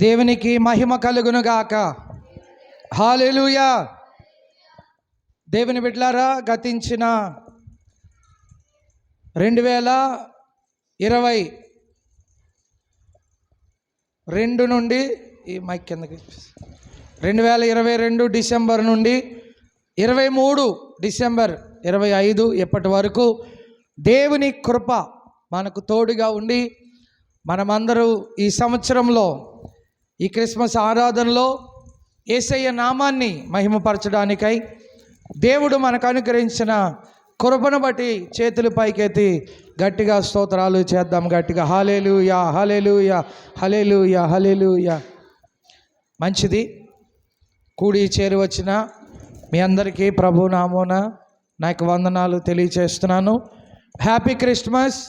దేవునికి మహిమ కలుగునుగాక. హాలేలుయా దేవుని బిడ్లారా గతించిన రెండు వేల ఇరవై రెండు నుండి ఈ మైక్ కిందకి రెండు వేల ఇరవై రెండు డిసెంబర్ నుండి ఇరవై మూడు డిసెంబర్ ఇరవై ఐదు ఇప్పటి వరకు దేవుని కృప మనకు తోడుగా ఉండి మనమందరూ ఈ సంవత్సరంలో ఈ క్రిస్మస్ ఆరాధనలో ఏసయ్య నామాన్ని మహిమపరచడానికై దేవుడు మనకు అనుగ్రహించిన కృపను బట్టి చేతులు పైకెత్తి గట్టిగా స్తోత్రాలు చేద్దాం. గట్టిగా hallelujah hallelujah hallelujah hallelujah మంచిది. కూడి చేరి వచ్చిన మీ అందరికీ ప్రభు నామోన నాకు వందనాలు తెలియచేస్తున్నాను. Happy Christmas.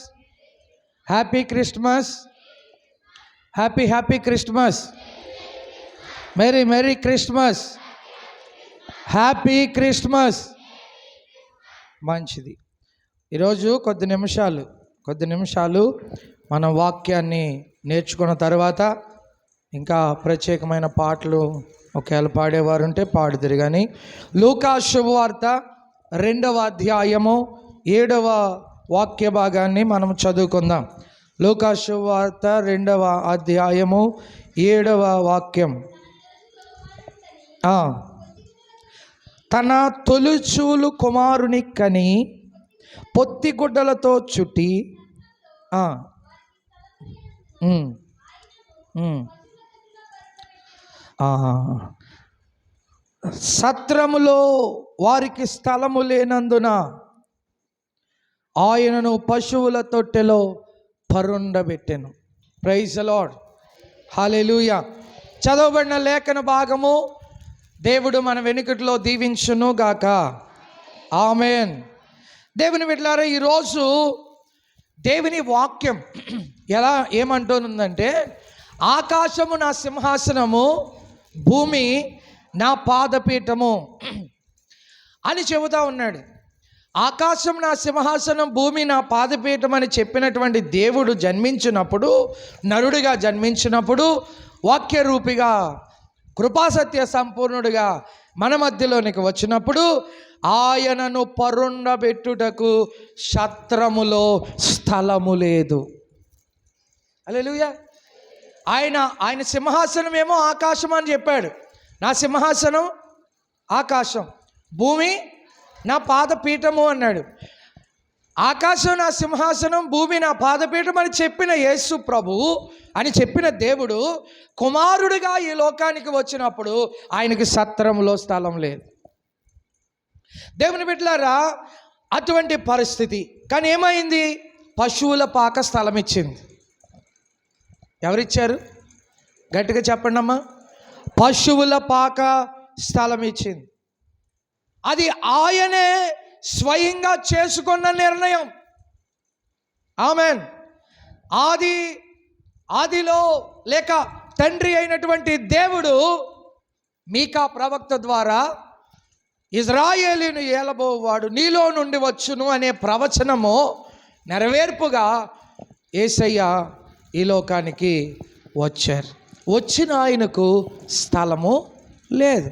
Happy Christmas. Happy happy Christmas merry merry Christmas happy Christmas మంచిది. ఈరోజు కొద్ది నిమిషాలు కొద్ది నిమిషాలు మన వాక్యాన్ని నేర్చుకున్న తర్వాత ఇంకా ప్రత్యేకమైన పాటలు ఒకవేళ పాడేవారు ఉంటే పాడుదురు కానీ లూకా శుభవార్త రెండవ అధ్యాయము ఏడవ వాక్య భాగాన్ని మనం చదువుకుందాం. లోకాశువార్త రెండవ అధ్యాయము ఏడవ వాక్యం. తన తొలిచూలు కుమారుని కని పొత్తిగుడ్డలతో చుట్టి సత్రములో వారికి స్థలము లేనందున ఆయనను పశువుల తొట్టెలో పరుండబెట్టెను. ప్రైజ్ లాడ్ హాలెలూయ చదవబడిన లేఖన భాగము దేవుడు మన వెనుకట్లో దీవించును గాక. ఆమెన్ దేవుని బిడ్డలారా ఈరోజు దేవుని వాక్యం ఎలా ఏమంటుందంటే ఆకాశము నా సింహాసనము భూమి నా పాదపీఠము అని చెబుతా ఉన్నాడు. ఆకాశం నా సింహాసనం భూమి నా పాదపీఠం అని చెప్పినటువంటి దేవుడు జన్మించినప్పుడు నరుడిగా జన్మించినప్పుడు వాక్యరూపిగా కృపాసత్య సంపూర్ణుడిగా మన మధ్యలోనికి వచ్చినప్పుడు ఆయనను పరుండబెట్టుటకు శత్రములో స్థలము లేదు. అలెలుయా ఆయన ఆయన సింహాసనం ఏమో ఆకాశం అని చెప్పాడు. నా సింహాసనం ఆకాశం భూమి నా పాదపీఠము అన్నాడు. ఆకాశం నా సింహాసనం భూమి నా పాదపీఠం అని చెప్పిన యేసు ప్రభు అని చెప్పిన దేవుడు కుమారుడిగా ఈ లోకానికి వచ్చినప్పుడు ఆయనకి సత్రంలో స్థలం లేదు. దేవుని బిడ్డలారా అటువంటి పరిస్థితి. కానీ ఏమైంది? పశువుల పాక స్థలం ఇచ్చింది. ఎవరిచ్చారు? గట్టిగా చెప్పండి అమ్మా పశువుల పాక స్థలం ఇచ్చింది. అది ఆయనే స్వయంగా చేసుకున్న నిర్ణయం. ఆమెన్. ఆది ఆదిలో లేక తండ్రి అయినటువంటి దేవుడు మీకా ప్రవక్త ద్వారా ఇజ్రాయేలీను ఏలబోవాడు నీలో నుండి వచ్చును అనే ప్రవచనము నెరవేర్పుగా ఏసయ్య ఈ లోకానికి వచ్చారు. వచ్చిన ఆయనకు స్థలము లేదు.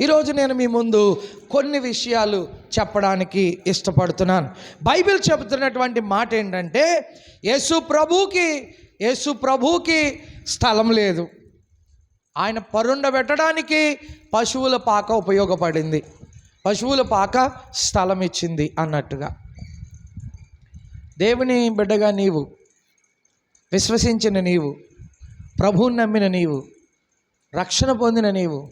ఈరోజు నేను మీ ముందు కొన్ని విషయాలు చెప్పడానికి ఇష్టపడుతున్నాను. బైబిల్ చెబుతున్నటువంటి మాట ఏంటంటే యేసు ప్రభుకి యేసు ప్రభుకి స్థలం లేదు. ఆయన పరుండబెట్టడానికి పశువుల పాక ఉపయోగపడింది. పశువుల పాక స్థలం ఇచ్చింది అన్నట్టుగా. దేవుని బిడ్డగా నీవు విశ్వసించిన నీవు ప్రభువుని నమ్మిన నీవు రక్షణ పొందిన నీవు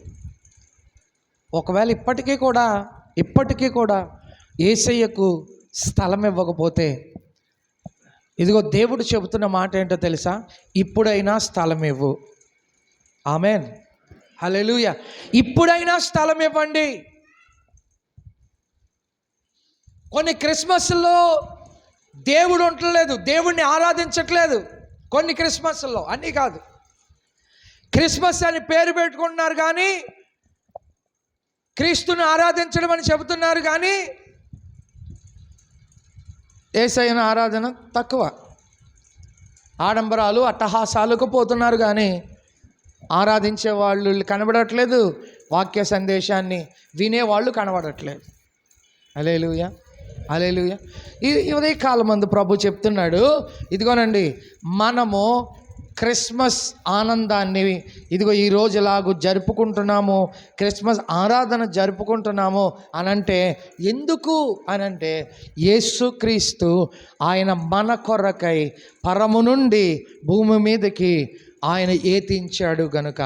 ఒకవేళ ఇప్పటికీ కూడా ఇప్పటికీ కూడా ఏసయ్యకు స్థలం ఇవ్వకపోతే ఇదిగో దేవుడు చెబుతున్న మాట ఏంటో తెలుసా? ఇప్పుడైనా స్థలం ఇవ్వు. ఆమెన్. హలెలుయ ఇప్పుడైనా స్థలం ఇవ్వండి. కొన్ని క్రిస్మస్లో దేవుడు ఉండలేదు దేవుణ్ణి ఆరాధించట్లేదు. కొన్ని క్రిస్మస్లో అన్నీ కాదు. క్రిస్మస్ అని పేరు పెట్టుకుంటున్నారు కానీ క్రీస్తుని ఆరాధించడం అని చెబుతున్నారు కానీ ఏసైన ఆరాధన తక్కువ. ఆడంబరాలు అట్టహాసాలకు పోతున్నారు కానీ ఆరాధించే వాళ్ళు కనబడట్లేదు. వాక్య సందేశాన్ని వినేవాళ్ళు కనబడట్లేదు. అలేలుయ అలేలుయ ఈ ఉదయకాలం మందు ప్రభు చెప్తున్నాడు ఇదిగోనండి మనము క్రిస్మస్ ఆనందాన్ని ఇదిగో ఈ రోజులాగు జరుపుకుంటున్నాము క్రిస్మస్ ఆరాధన జరుపుకుంటున్నాము అనంటే ఎందుకు అనంటే యేసుక్రీస్తు ఆయన మన కొరకై పరము నుండి భూమి మీదకి ఆయన ఏతించాడు గనుక.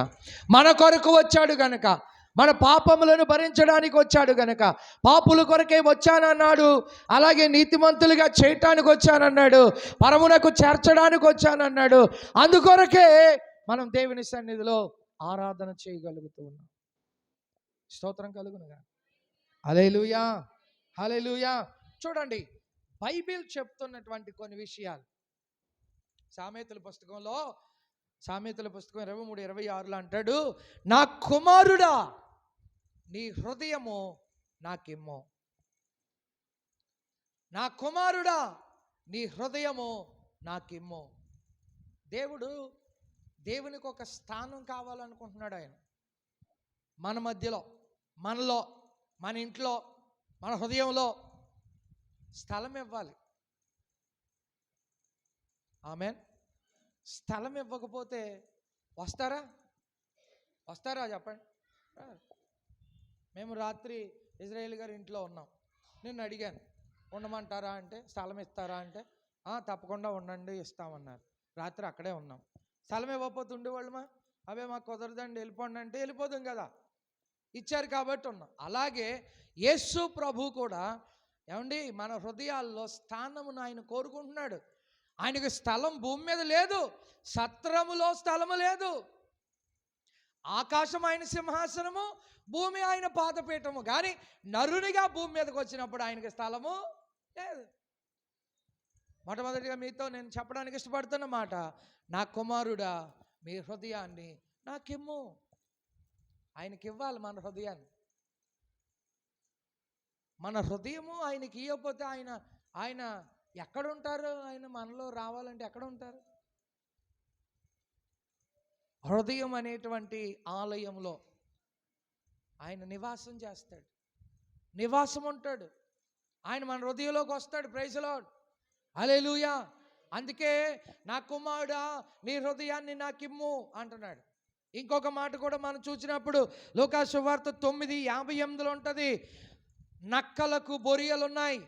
మన కొరకు వచ్చాడు గనుక. మన పాపములను భరించడానికి వచ్చాడు గనక. పాపుల కొరకే వచ్చానన్నాడు. అలాగే నీతిమంతులుగా చేయటానికి వచ్చానన్నాడు. పరమునకు చేర్చడానికి వచ్చానన్నాడు. అందుకొరకే మనం దేవుని సన్నిధిలో ఆరాధన చేయగలుగుతూ ఉన్నాం. స్తోత్రం కలుగునుగా. అలేలుయా హలేలుయా చూడండి బైబిల్ చెప్తున్నటువంటి కొన్ని విషయాలు. సామెతల పుస్తకంలో సామెతల పుస్తకం ఇరవై మూడు ఇరవై ఆరులో అంటాడు నా కుమారుడా నీ హృదయము నాకిమ్ము. నా కుమారుడా నీ హృదయము నాకిమ్ము. దేవుడు దేవునికి ఒక స్థానం కావాలనుకుంటున్నాడు ఆయన. మన మధ్యలో మనలో మన ఇంట్లో మన హృదయంలో స్థలం ఇవ్వాలి. ఆమె స్థలం ఇవ్వకపోతే వస్తారా? వస్తారా చెప్పండి? మేము రాత్రి ఇజ్రాయేల్ గారి ఇంట్లో ఉన్నాం. నేను అడిగాను ఉండమంటారా అంటే స్థలం ఇస్తారా అంటే? తప్పకుండా ఉండండి ఇస్తామన్నారు. రాత్రి అక్కడే ఉన్నాం. స్థలం ఇవ్వకపోతే ఉండేవాళ్ళమా? అవే మాకు కుదరదండి వెళ్ళిపోండి అంటే వెళ్ళిపోదాం కదా. ఇచ్చారు కాబట్టి ఉన్నాం. అలాగే యేసు ప్రభు కూడా ఏమండి మన హృదయాల్లో స్థానమును ఆయన కోరుకుంటున్నాడు. ఆయనకు స్థలం భూమి మీద లేదు సత్రములో స్థలము లేదు. ఆకాశం ఆయన సింహాసనము భూమి ఆయన పాదపీఠము. కానీ నరునిగా భూమి మీదకి వచ్చినప్పుడు ఆయనకి స్థలము లేదు. మొట్టమొదటిగా మీతో నేను చెప్పడానికి ఇష్టపడుతున్న మాట నా కుమారుడా మీ హృదయాన్ని నాకిమ్ము. ఆయనకి ఇవ్వాలి మన హృదయాన్ని. మన హృదయము ఆయనకి ఇవ్వకపోతే ఆయన ఆయన ఎక్కడ ఉంటారు ఆయన మనలో రావాలంటే ఎక్కడ ఉంటారు హృదయం అనేటువంటి ఆలయంలో ఆయన నివాసం చేస్తాడు. నివాసం ఉంటాడు. ఆయన మన హృదయంలోకి వస్తాడు. ప్రైజ్లో అలెలుయా అందుకే నా కుమారుడా నీ హృదయాన్ని నాకిమ్ము అంటున్నాడు. ఇంకొక మాట కూడా మనం చూసినప్పుడు లోకాశువార్త తొమ్మిది యాభై ఎనిమిదిలో ఉంటుంది. నక్కలకు బొరియలున్నాయి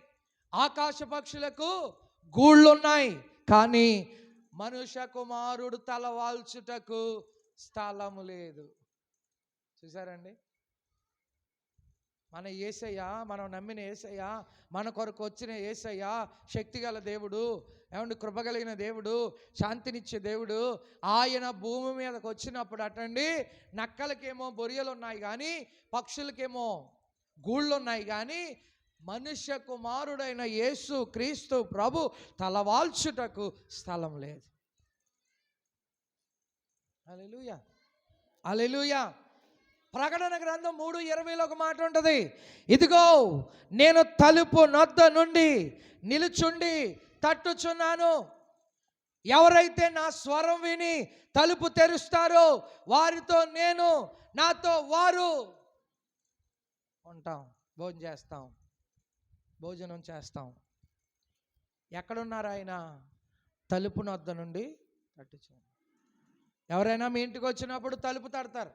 ఆకాశ పక్షులకు గూళ్ళున్నాయి కానీ మనుష్య కుమారుడు తలవాల్చుటకు స్థలము లేదు. చూసారండి మన ఏసయ్య మనం నమ్మిన ఏసయ్య మన కొరకు వచ్చిన ఏసయ్య శక్తిగల దేవుడు ఏమండి? కృపగలిగిన దేవుడు శాంతినిచ్చే దేవుడు ఆయన భూమి మీదకి వచ్చినప్పుడు అటండి నక్కలకేమో బొరియలు ఉన్నాయి కానీ పక్షులకేమో గూళ్ళు ఉన్నాయి కానీ మనుష్య కుమారుడైన యేసు క్రీస్తు ప్రభు తలవాల్చుటకు స్థలం లేదు. అలెలుయా అలెలుయా ప్రకటన గ్రంథం మూడు ఇరవైలో ఒక మాట ఉంటుంది. ఇదిగో నేను తలుపు నొద్ద నుండి నిలుచుండి తట్టుచున్నాను. ఎవరైతే నా స్వరం విని తలుపు తెరుస్తారో వారితో నేను నాతో వారు ఉంటాం భోజనం చేస్తాం. భోజనం చేస్తాం. ఎక్కడున్నారు ఆయన తలుపు నొద్ద నుండి తట్టుచు ఎవరైనా మీ ఇంటికి వచ్చినప్పుడు తలుపు తడతారు.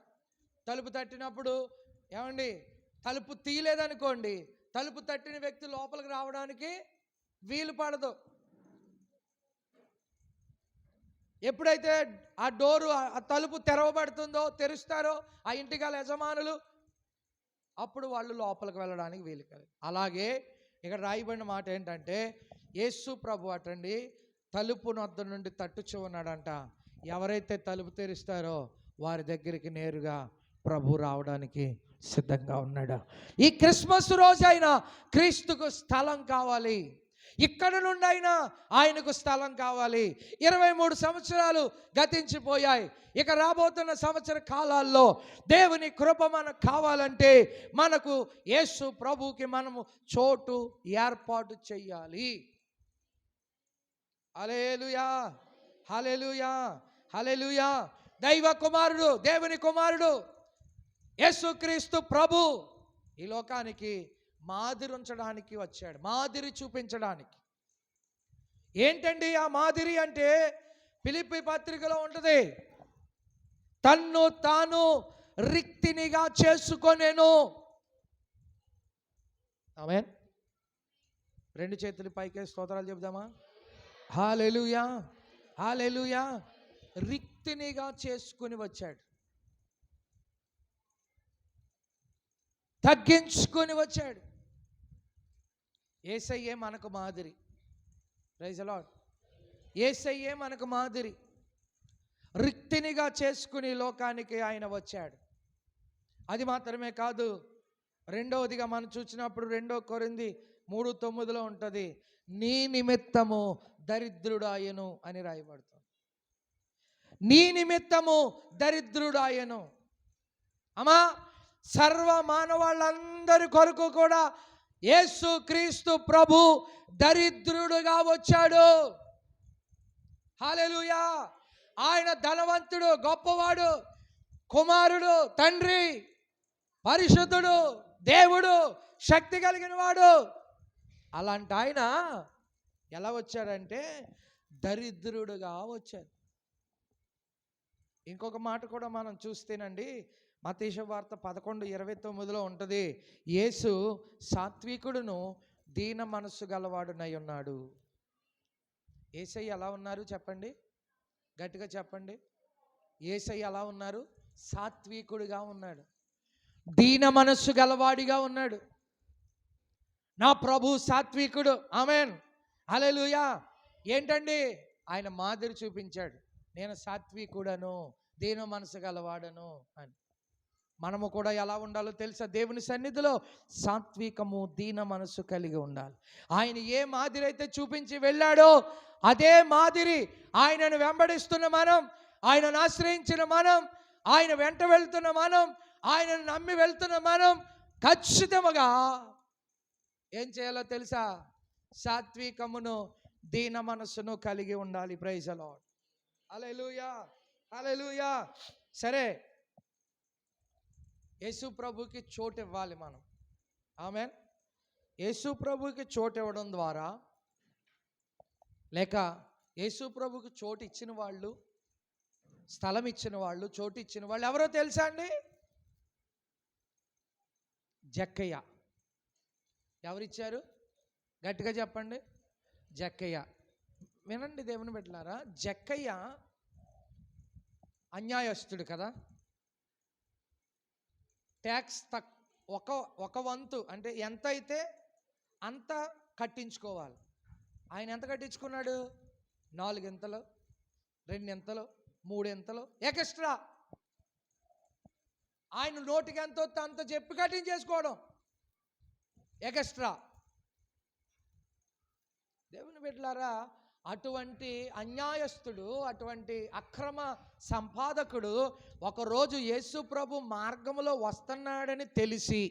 తలుపు తట్టినప్పుడు ఏమండి? తలుపు తీయలేదనుకోండి. తలుపు తట్టిన వ్యక్తి లోపలికి రావడానికి వీలు పడదు. ఎప్పుడైతే ఆ డోరు ఆ- తలుపు తెరవబడుతుందో తెరుస్తారో ఆ ఇంటి గల యజమానులు అప్పుడు వాళ్ళు లోపలికి వెళ్ళడానికి వీలు కాదు అలాగే ఇక్కడ రాయబడిన మాట ఏంటంటే యేసు ప్రభు అటండి తలుపు నొద్ద నుండి తట్టుచు ఉన్నాడంట ఎవరైతే తలుపు తెరుస్తారో వారి దగ్గరికి నేరుగా ప్రభు రావడానికి సిద్ధంగా ఉన్నాడు? ఈ క్రిస్మస్ రోజైనా క్రీస్తుకు స్థలం కావాలి. ఇక్కడ నుండి అయినా ఆయనకు స్థలం కావాలి. ఇరవై మూడు సంవత్సరాలు గతించిపోయాయి. ఇక రాబోతున్న సంవత్సర కాలాల్లో దేవుని కృప మనకు కావాలంటే మనకు యేసు ప్రభుకి మనము చోటు ఏర్పాటు చెయ్యాలి. హలేలుయా హలేలుయా హలేలుయా దైవ కుమారుడు దేవుని కుమారుడు యేసుక్రీస్తు ప్రభు ఈ లోకానికి మాదిరి ఉంచడానికి వచ్చాడు మాదిరి చూపించడానికి. ఏంటండి ఆ మాదిరి అంటే పిలిపి పత్రికలో ఉంటుంది తన్ను తాను రిక్తినిగా చేసుకొనేను. ఆమె రెండు చేతులు పైకే స్తోత్రాలు చెబుదామా? Hallelujah hallelujah. రిక్తినిగా చేసుకుని వచ్చాడు. తగ్గించుకొని వచ్చాడు. ఏసయ్యే మనకు మాదిరి. రైజ్ అలాడ్ ఏసయ్యే మనకు మాదిరి. రిక్తినిగా చేసుకుని లోకానికి ఆయన వచ్చాడు. అది మాత్రమే కాదు రెండవదిగా మనం చూసినప్పుడు రెండో కొరింది మూడు తొమ్మిదిలో ఉంటుంది నీ నిమిత్తము దరిద్రుడాయను అని రాయబడుతుంది. నీ నిమిత్తము దరిద్రుడాయను అమ్మా సర్వ మానవాళ్ళందరి కొరకు కూడా యేసు క్రీస్తు ప్రభు దరిద్రుడుగా వచ్చాడు. హాలెలుయా ఆయన ధనవంతుడు గొప్పవాడు కుమారుడు తండ్రి పరిశుద్ధుడు దేవుడు శక్తి కలిగిన వాడు. అలాంటి ఆయన ఎలా వచ్చాడంటే దరిద్రుడుగా వచ్చాడు. ఇంకొక మాట కూడా మనం చూస్తేనండి మతీష వార్త పదకొండు ఇరవై తొమ్మిదిలో ఉంటుంది. యేసు సాత్వికుడును దీన మనస్సు గలవాడునై ఉన్నాడు. ఏసై ఎలా ఉన్నారు చెప్పండి? గట్టిగా చెప్పండి. ఏసై ఎలా ఉన్నారు? సాత్వికుడిగా ఉన్నాడు. దీన మనస్సు గలవాడిగా ఉన్నాడు. నా ప్రభు సాత్వికుడు. ఆమెన్. అలెలుయా ఏంటండి? ఆయన మాదిరి చూపించాడు. నేను సాత్వికుడను దీన మనసు గలవాడను అని. మనము కూడా ఎలా ఉండాలో తెలుసా? దేవుని సన్నిధిలో సాత్వికము దీన మనసు కలిగి ఉండాలి. ఆయన ఏ మాదిరి అయితే చూపించి వెళ్ళాడో అదే మాదిరి ఆయనను వెంబడిస్తున్న మనం ఆయనను ఆశ్రయించిన మనం ఆయన వెంట వెళ్తున్న మనం ఆయనను నమ్మి వెళ్తున్న మనం ఖచ్చితముగా ఏం చేయాలో తెలుసా? సాత్వికమును దీన మనస్సును కలిగి ఉండాలి. ప్రైజలో అలెలుయా అలెలుయా సరే యేసు ప్రభుకి చోటు ఇవ్వాలి మనం. ఆమె యేసు ప్రభుకి చోటు ఇవ్వడం ద్వారా లేక యేసు ప్రభుకి చోటు ఇచ్చిన వాళ్ళు స్థలం ఇచ్చిన వాళ్ళు చోటు ఇచ్చిన వాళ్ళు ఎవరో తెలుసా అండి? జక్కయ్య. ఎవరిచ్చారు? గట్టిగా చెప్పండి. జక్కయ్య. వినండి దేవుని పెట్టారా జక్కయ్య అన్యాయస్తుడు కదా. ట్యాక్స్ తక్ ఒక ఒక వంతు అంటే ఎంత అయితే అంత కట్టించుకోవాలి. ఆయన ఎంత కట్టించుకున్నాడు? నాలుగింతలు రెండింతలు మూడింతలు ఎక్స్ట్రా. ఆయన నోటికి ఎంత వస్తే అంత చెప్పి కట్టించేసుకోవడం ఎక్స్ట్రా. దేవుని బిడ్డలారా అటువంటి అన్యాయస్తుడు అటువంటి అక్రమ సంపాదకుడు ఒకరోజు యేసు ప్రభు మార్గంలో వస్తున్నాడని తెలిసి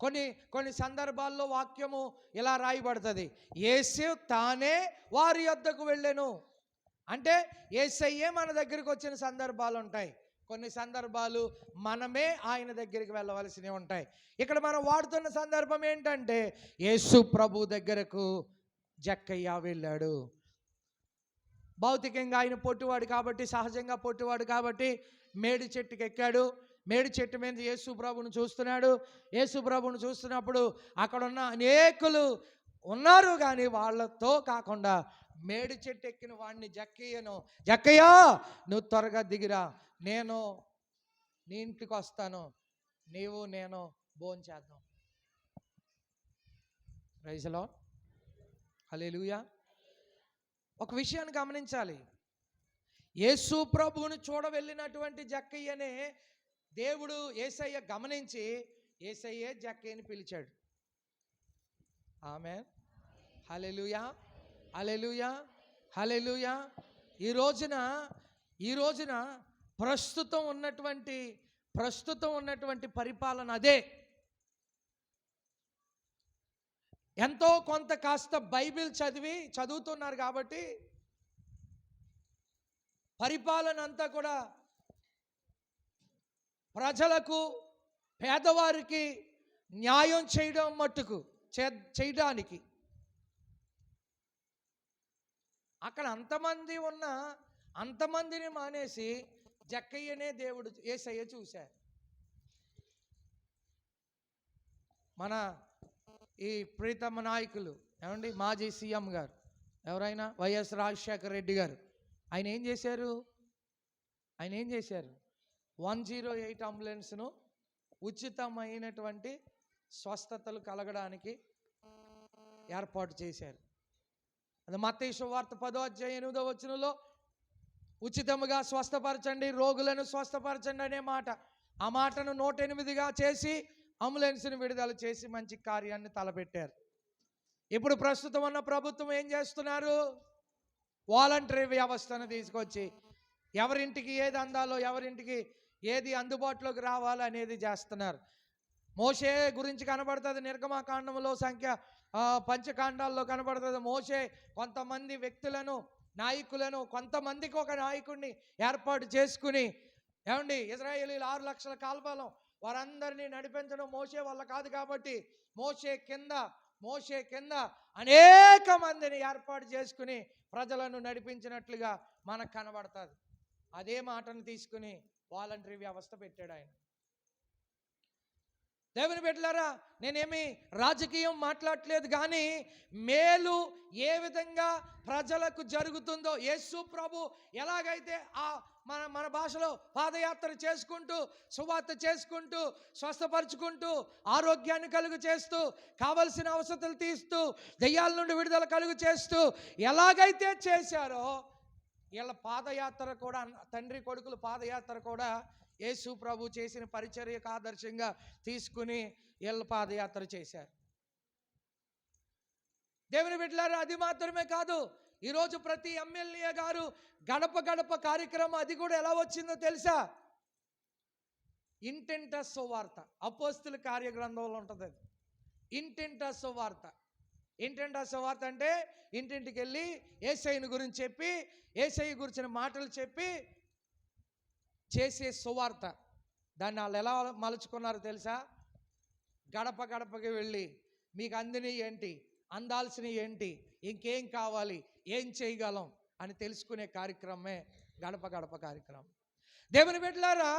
కొన్ని కొన్ని సందర్భాల్లో వాక్యము ఇలా రాయబడుతుంది. యేసు తానే వారి యొద్దకు వెళ్ళెను. అంటే ఏసయ్యే మన దగ్గరికి వచ్చిన సందర్భాలు ఉంటాయి. కొన్ని సందర్భాలు మనమే ఆయన దగ్గరికి వెళ్ళవలసినవి ఉంటాయి. ఇక్కడ మనం వాడుతున్న సందర్భం ఏంటంటే యేసు ప్రభు దగ్గరకు జక్కయ్య వెళ్ళాడు. భౌతికంగా ఆయన పొట్టివాడు కాబట్టి సహజంగా పొట్టివాడు కాబట్టి మేడి చెట్టుకి ఎక్కాడు. మేడి చెట్టు మీద యేసుప్రభుని చూస్తున్నాడు. యేసు చూస్తున్నప్పుడు అక్కడ ఉన్న అనేకులు ఉన్నారు కానీ వాళ్ళతో కాకుండా మేడి చెట్టు ఎక్కిన వాడిని జక్కయ్యను జక్కయ్య నువ్వు త్వరగా దిగిరా. నేను నీ ఇంటికి వస్తాను. నీవు నేను భోంచేద్దాం. రైజలో హల్లెలూయా. ఒక విషయాన్ని గమనించాలి. యేసు ప్రభువుని చూడ వెళ్ళినటువంటి జక్కయ్యనే దేవుడు ఏసయ్య గమనించి ఏసయ్యే జక్కయ్యని పిలిచాడు. ఆమె హలెలుయా హలెలుయా హలెలుయా ఈ రోజున ఈ రోజున ప్రస్తుతం ఉన్నటువంటి ప్రస్తుతం ఉన్నటువంటి పరిపాలన అదే. ఎంతో కొంత కాస్త బైబిల్ చదివి చదువుతున్నారు కాబట్టి పరిపాలన అంతా కూడా ప్రజలకు పేదవారికి న్యాయం చేయడం మట్టుకు చే- చేయడానికి. అక్కడ అంతమంది ఉన్న అంతమందిని మానేసి జక్కయ్యనే దేవుడు ఏసయ్య చూశారు. మన ఈ ప్రీతమ నాయకులు ఏమండి? మాజీ సీఎం గారు. ఎవరైనా వైఎస్ రాజశేఖర రెడ్డి గారు. ఆయన ఏం చేశారు? ఆయన ఏం చేశారు? వన్ జీరో ఎయిట్ అంబులెన్స్ను ఉచితమైనటువంటి స్వస్థతలు కలగడానికి ఏర్పాటు చేశారు. అది మతేశ్వ వార్త పదో అధ్యాయ ఎనిమిదో వచనంలో ఉచితముగా స్వస్థపరచండి రోగులను స్వస్థపరచండి అనే మాట. ఆ మాటను నూట ఎనిమిదిగా చేసి అంబులెన్స్ని విడుదల చేసి మంచి కార్యాన్ని తలపెట్టారు. ఇప్పుడు ప్రస్తుతం ఉన్న ప్రభుత్వం ఏం చేస్తున్నారు? వాలంటరీ వ్యవస్థను తీసుకొచ్చి ఎవరింటికి ఏది అందాలో ఎవరింటికి ఏది అందుబాటులోకి రావాలో అనేది చేస్తున్నారు. మోషే గురించి కనబడుతుంది నిర్గమాకాండంలో సంఖ్య పంచకాండాల్లో కనబడుతుంది. మోషే కొంతమంది వ్యక్తులను నాయకులను కొంతమందికి ఒక నాయకుడిని ఏర్పాటు చేసుకుని ఏమండి ఇజ్రాయేలీలు ఆరు లక్షల కాల్పాలం వారందరినీ నడిపించడం మోసే వల్ల కాదు కాబట్టి మోసే కింద మోసే కింద అనేక మందిని ఏర్పాటు చేసుకుని ప్రజలను నడిపించినట్లుగా మనకు కనబడుతుంది. అదే మాటను తీసుకుని వాలంటరీ వ్యవస్థ పెట్టాడు ఆయన. దేవుని పెట్టారా నేనేమి రాజకీయం మాట్లాడట్లేదు కానీ మేలు ఏ విధంగా ప్రజలకు జరుగుతుందో యేసు ప్రభు ఎలాగైతే ఆ మన మన భాషలో పాదయాత్ర చేసుకుంటూ సువార్త చేసుకుంటూ స్వస్థపరుచుకుంటూ ఆరోగ్యాన్ని కలుగు చేస్తూ కావలసిన అవసరాలు తీస్తూ దెయ్యాల నుండి విడుదల కలుగు చేస్తూ ఎలాగైతే చేశారో వీళ్ళ పాదయాత్ర కూడా తండ్రి కొడుకుల పాదయాత్ర కూడా యేసు ప్రభు చేసిన పరిచర్యకు ఆదర్శంగా తీసుకుని వీళ్ళ పాదయాత్ర చేశారు. దేవుని బిడ్డలారు అది మాత్రమే కాదు ఈరోజు ప్రతి ఎమ్మెల్యే గారు గడప గడప కార్యక్రమం అది కూడా ఎలా వచ్చిందో తెలుసా? ఇంటింట సువార్త అపోస్తుల కార్యగ్రంథంలో ఉంటుంది అది. ఇంటింట సువార్త. ఇంటింట సువార్త అంటే ఇంటింటికి వెళ్ళి ఏసైని గురించి చెప్పి ఏసై గురించిన మాటలు చెప్పి చేసే సువార్త. దాన్ని వాళ్ళు ఎలా మలుచుకున్నారో తెలుసా? గడప గడపకి వెళ్ళి మీకు అందినవి ఏంటి? అందాల్సినవి ఏంటి? ఇంకేం కావాలి? ఏం చేయగలం? అని తెలుసుకునే కార్యక్రమమే గడప గడప కార్యక్రమం. దేవుని బిడ్డలారా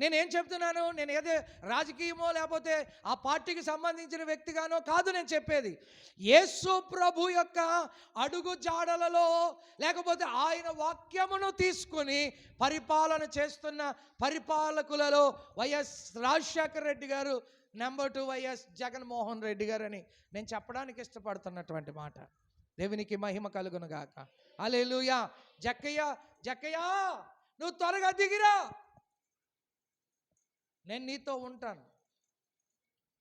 నేనేం చెప్తున్నాను? నేను ఏదో రాజకీయమో లేకపోతే ఆ పార్టీకి సంబంధించిన వ్యక్తిగానో కాదు నేను చెప్పేది. యేసు ప్రభు యొక్క అడుగు జాడలలో లేకపోతే ఆయన వాక్యమును తీసుకుని పరిపాలన చేస్తున్న పరిపాలకులలో YS Rajasekhara Reddy garu number two YS Jaganmohan Reddy garu అని నేను చెప్పడానికి ఇష్టపడుతున్నటువంటి మాట. దేవునికి మహిమ కలుగును గాక. అలెలుయా జక్కయ్య జక్కయ్యా నువ్వు త్వరగా దిగిరా. నేను నీతో ఉంటాను.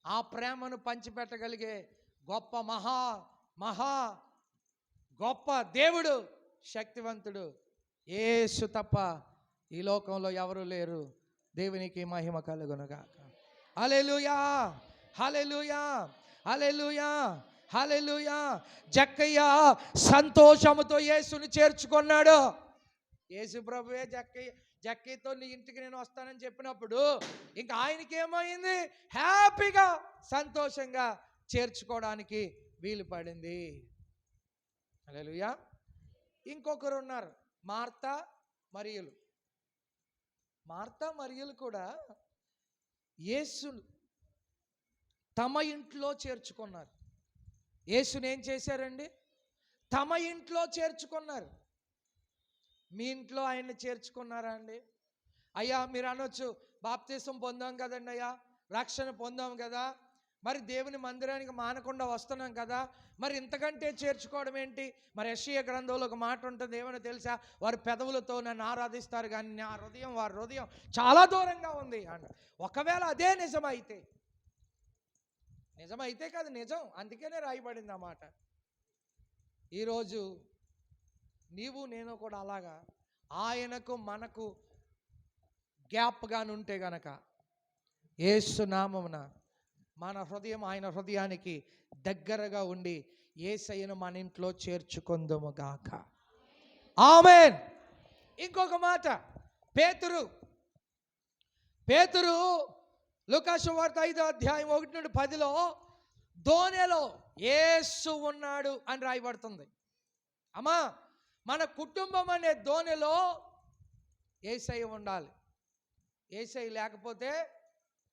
ఆ ప్రేమను పంచిపెట్టగలిగే గొప్ప మహా మహా గొప్ప దేవుడు శక్తివంతుడు ఏసు తప్ప ఈ లోకంలో ఎవరు లేరు. దేవునికి మహిమ కలుగునుగాక. హలెలుయా హలెలుయా హలెలుయా హలెలుయా జక్కయ్య సంతోషముతో యేసుని చేర్చుకున్నాడు. యేసు జక్కి జక్కయ్య నీ ఇంటికి నేను వస్తానని చెప్పినప్పుడు ఇంకా ఆయనకి ఏమైంది హ్యాపీగా సంతోషంగా చేర్చుకోవడానికి వీలు పడింది. హల్లెలూయా. ఇంకొకరు ఉన్నారు మార్తా మరియులు. మార్తా మరియులు కూడా యేసు తమ ఇంట్లో చేర్చుకున్నారు. యేసుని ఏం చేశారండి? తమ ఇంట్లో చేర్చుకున్నారు. మీ ఇంట్లో ఆయన్ని చేర్చుకున్నారా అండి? అయ్యా మీరు అనొచ్చు బాప్తీసం పొందాం కదండి అయ్యా రక్షణ పొందాం కదా. మరి దేవుని మందిరానికి మానకుండా వస్తున్నాం కదా. మరి ఇంతకంటే చేర్చుకోవడం ఏంటి? మరి యెషయా గ్రంథంలో ఒక మాట ఉంటుంది ఏమైనా తెలుసా? వారి పెదవులతో నన్ను ఆరాధిస్తారు కానీ నా హృదయం వారి హృదయం చాలా దూరంగా ఉంది అంట. ఒకవేళ అదే నిజమైతే నిజమైతే కాదు నిజం అందుకనే రాయబడింది ఆ మాట. ఈరోజు నీవు నేను కూడా అలాగా. ఆయనకు మనకు గ్యాప్గా ఉంటే గనక ఏసు నామమున మన హృదయం ఆయన హృదయానికి దగ్గరగా ఉండి ఏసయ్యను మన ఇంట్లో చేర్చుకుందుము గాక. ఆమెన్. ఇంకొక మాట. పేతురు. పేతురు లుకాసు వార్త ఐదో అధ్యాయం ఒకటి నుండి పదిలో దోనెలో ఏసు ఉన్నాడు అని రాయబడుతుంది. అమ్మా మన కుటుంబం అనే దోనెలో ఏసై ఉండాలి. ఏసై లేకపోతే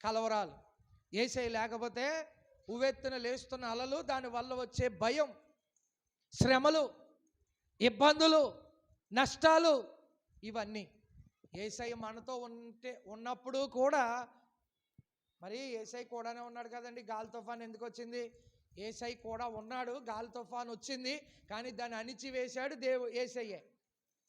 కలవరాలు. ఏసై లేకపోతే ఉవ్వెత్తున లేస్తున్న అలలు దానివల్ల వచ్చే భయం శ్రమలు ఇబ్బందులు నష్టాలు ఇవన్నీ. ఏసై మనతో ఉంటే ఉన్నప్పుడు కూడా మరి ఏసై కూడానే ఉన్నాడు కదండి గాలి తుఫాన్ ఎందుకు వచ్చింది? ఏసై కూడా ఉన్నాడు గాలి తుఫాన్ వచ్చింది కానీ దాన్ని అణిచివేశాడు దేవు ఏసయ్యే.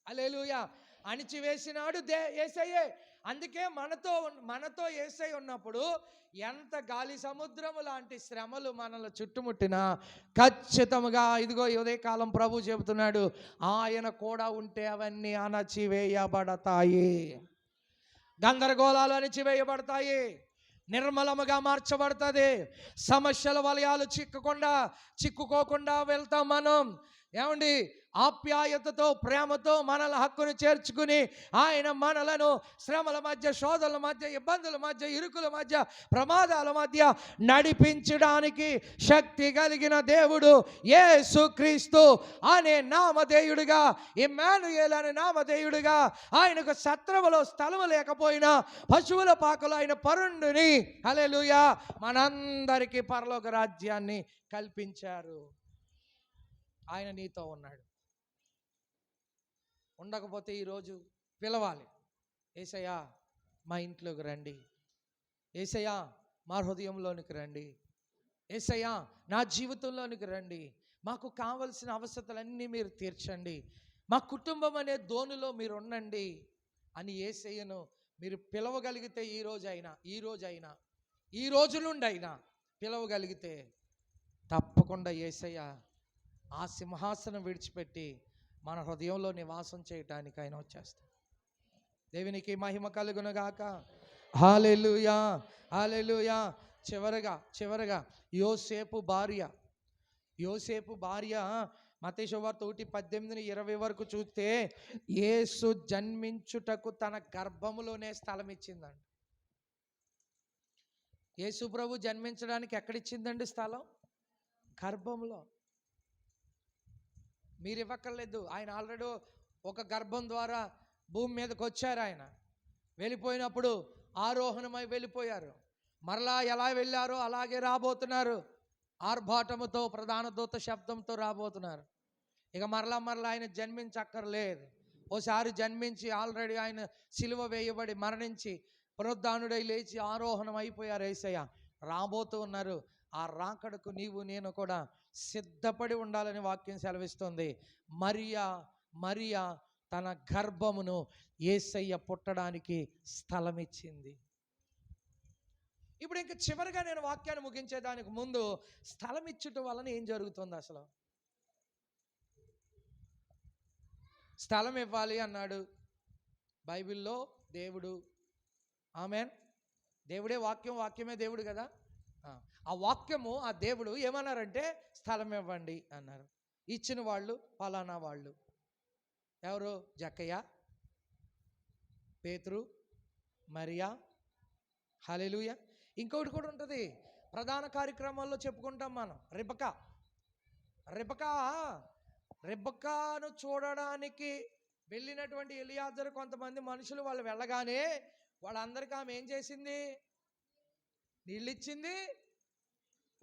Alleluia అణిచివేసినాడు they ఏసయ్యే. అందుకే మనతో మనతో ఏసై ఉన్నప్పుడు ఎంత గాలి సముద్రము లాంటి శ్రమలు మనల్ని చుట్టుముట్టినా ఖచ్చితంగా ఇదిగో ఉదయకాలం ప్రభు చెబుతున్నాడు ఆయన కూడా ఉంటే అవన్నీ అణచివేయబడతాయి. గందరగోళాలు అణిచివేయబడతాయి. నిర్మలముగా మార్చబడుతుంది. సమస్యల వలయాలు చిక్కకుండా చిక్కుకోకుండా వెళ్తాం మనం. ఏమండి? ఆప్యాయతతో ప్రేమతో మనల హక్కును చేర్చుకుని ఆయన మనలను శ్రమల మధ్య శోధల మధ్య ఇబ్బందుల మధ్య ఇరుకుల మధ్య ప్రమాదాల మధ్య నడిపించడానికి శక్తి కలిగిన దేవుడు యేసుక్రీస్తు అనే నామధేయుడిగా ఇమ్మానుయేల్ అనే నామధేయుడిగా ఆయనకు సత్రములో స్థలము లేకపోయినా పశువుల పాకలో ఆయన పరుండుని. అలెలుయా మనందరికీ పరలోక రాజ్యాన్ని కల్పించారు. ఆయన నీతో ఉన్నాడు. ఉండకపోతే ఈరోజు పిలవాలి. ఏసయ్యా మా ఇంట్లోకి రండి. ఏసయ్యా మా హృదయంలోనికి రండి. ఏసయ్యా నా జీవితంలోనికి రండి. మాకు కావలసిన అవసరతలన్నీ మీరు తీర్చండి. మా కుటుంబం అనే దోణిలో మీరు ఉండండి అని ఏసయ్యను మీరు పిలవగలిగితే ఈ రోజైనా ఈ రోజైనా ఈ రోజు నుండి అయినా పిలవగలిగితే తప్పకుండా ఏసయ్య ఆ సింహాసనం విడిచిపెట్టి మన హృదయంలో నివాసం చేయటానికి ఆయన వచ్చేస్తాడు. దేవునికి మహిమ కలుగునుగాక. హాలెలుయా హాలెలుయా చివరగా చివరగా యోసేపు భార్య. యోసేపు భార్య మతేశ్వార్త ఒకటి పద్దెనిమిది ఇరవై వరకు చూస్తే యేసు జన్మించుటకు తన గర్భములోనే స్థలం ఇచ్చిందండి యేసు ప్రభు జన్మించడానికి ఎక్కడిచ్చిందండి స్థలం? గర్భంలో మీరు ఇవ్వక్కర్లేదు ఆయన ఆల్రెడీ ఒక గర్భం ద్వారా భూమి మీదకి వచ్చారు ఆయన. వెళ్ళిపోయినప్పుడు ఆరోహణమై వెళ్ళిపోయారు. మరలా ఎలా వెళ్ళారో అలాగే రాబోతున్నారు. ఆర్భాటముతో ప్రధాన దూత శబ్దంతో రాబోతున్నారు. ఇక మరలా మరలా ఆయన జన్మించక్కర్లేదు. ఓసారి జన్మించి ఆల్రెడీ ఆయన సిలువ వేయబడి మరణించి పునరుద్ధానుడై లేచి ఆరోహణం అయిపోయారు ఏసయ్య. రాబోతూ ఉన్నారు. ఆ రాకడకు నీవు నేను కూడా సిద్ధపడి ఉండాలని వాక్యం సెలవిస్తుంది. మరియా మరియా తన గర్భమును ఏసయ్య పుట్టడానికి స్థలం ఇచ్చింది ఇప్పుడు ఇంక చివరిగా నేను వాక్యాన్ని ముగించేదానికి ముందు స్థలం ఇచ్చటం వలన ఏం జరుగుతుంది అసలు? స్థలం ఇవ్వాలి అన్నాడు. బైబిల్లో దేవుడు. ఆమెన్. దేవుడే వాక్యం వాక్యమే దేవుడు కదా? ఆ, వాక్యము ఆ దేవుడు ఏమన్నారంటే స్థలం ఇవ్వండి అన్నారు. ఇచ్చిన వాళ్ళు పలానా వాళ్ళు. ఎవరు? జక్కయ్య పేతురు మరియా. హలెలుయ ఇంకొకటి కూడా ఉంటుంది. ప్రధాన కార్యక్రమాల్లో చెప్పుకుంటాం మనం. రిబక. రిబకా రిబకాను చూడడానికి వెళ్ళినటువంటి ఎలియాజరు కొంతమంది మనుషులు వాళ్ళు వెళ్ళగానే వాళ్ళందరికీ ఆమె ఏం చేసింది? నీళ్ళు ఇచ్చింది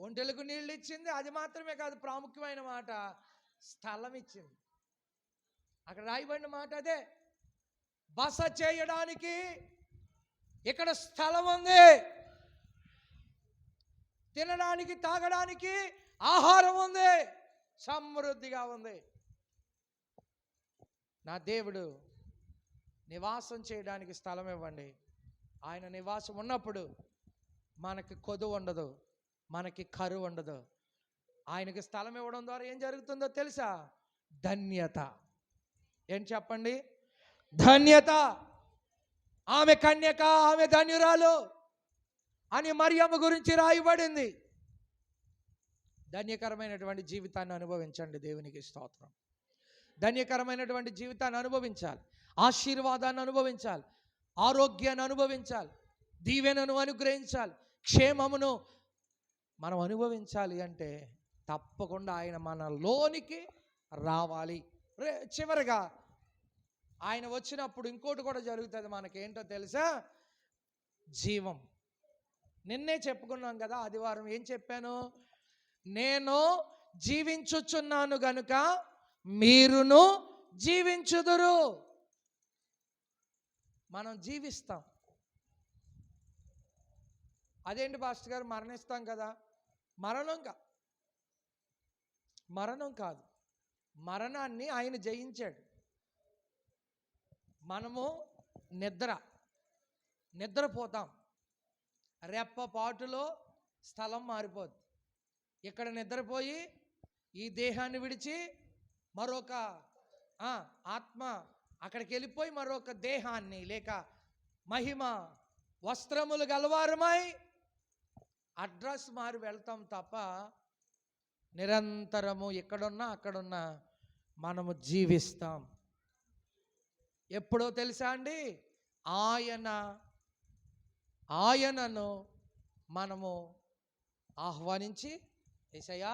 ఒంటెలకు నీళ్ళు ఇచ్చింది అది మాత్రమే కాదు ప్రాముఖ్యమైన మాట స్థలం ఇచ్చింది. అక్కడ రాయబడిన మాట అదే బస చేయడానికి ఇక్కడ స్థలం ఉంది. తినడానికి తాగడానికి ఆహారం ఉంది సమృద్ధిగా ఉంది. నా దేవుడు నివాసం చేయడానికి స్థలం ఇవ్వండి. ఆయన నివాసం ఉన్నప్పుడు మనకి కొదువు ఉండదు. మనకి కరువు ఉండదు. ఆయనకి స్థలం ఇవ్వడం ద్వారా ఏం జరుగుతుందో తెలుసా? ధన్యత. ఏం చెప్పండి? ధన్యత. ఆమె కన్యక ఆమె ధన్యురాలు అని మరియమ్మ గురించి రాయబడింది. ధన్యకరమైనటువంటి జీవితాన్ని అనుభవించండి దేవునికి స్తోత్రం. ధన్యకరమైనటువంటి జీవితాన్ని అనుభవించాలి. ఆశీర్వాదాన్ని అనుభవించాలి. ఆరోగ్యాన్ని అనుభవించాలి. దీవెనను అనుగ్రహించాలి. క్షేమమును మనం అనుభవించాలి అంటే తప్పకుండా ఆయన మన లోనికి రావాలి. రే చివరిగా ఆయన వచ్చినప్పుడు ఇంకోటి కూడా జరుగుతుంది మనకేంటో తెలుసా? జీవం. నిన్నే చెప్పుకున్నాం కదా ఆదివారం ఏం చెప్పాను? నేను జీవించుచున్నాను గనుక మీరును జీవించుదురు. మనం జీవిస్తాం. అదేంటి పాస్టర్ గారు మరణిస్తాం కదా? మరణం కా మరణం కాదు. మరణాన్ని ఆయన జయించాడు. మనము నిద్ర నిద్రపోతాం. రెప్పపాటులో స్థలం మారిపోద్ది. ఇక్కడ నిద్రపోయి ఈ దేహాన్ని విడిచి మరొక ఆత్మ అక్కడికి వెళ్ళిపోయి మరొక దేహాన్ని లేక మహిమ వస్త్రములు గలవారమై అడ్రస్ మారి వెళ్తాం తప్ప నిరంతరము ఎక్కడున్నా అక్కడున్నా మనము జీవిస్తాం. ఎప్పుడో తెలుసా అండి? ఆయన ఆయనను మనము ఆహ్వానించి ఏసయ్యా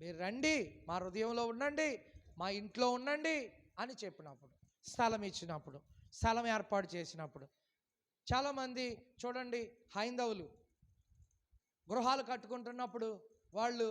మీరు రండి మా హృదయంలో ఉండండి మా ఇంట్లో ఉండండి అని చెప్పినప్పుడు స్థలం ఇచ్చినప్పుడు స్థలం ఏర్పాటు చేసినప్పుడు. చాలామంది చూడండి హైందవులు గృహాలు కట్టుకుంటున్నప్పుడు వాళ్ళు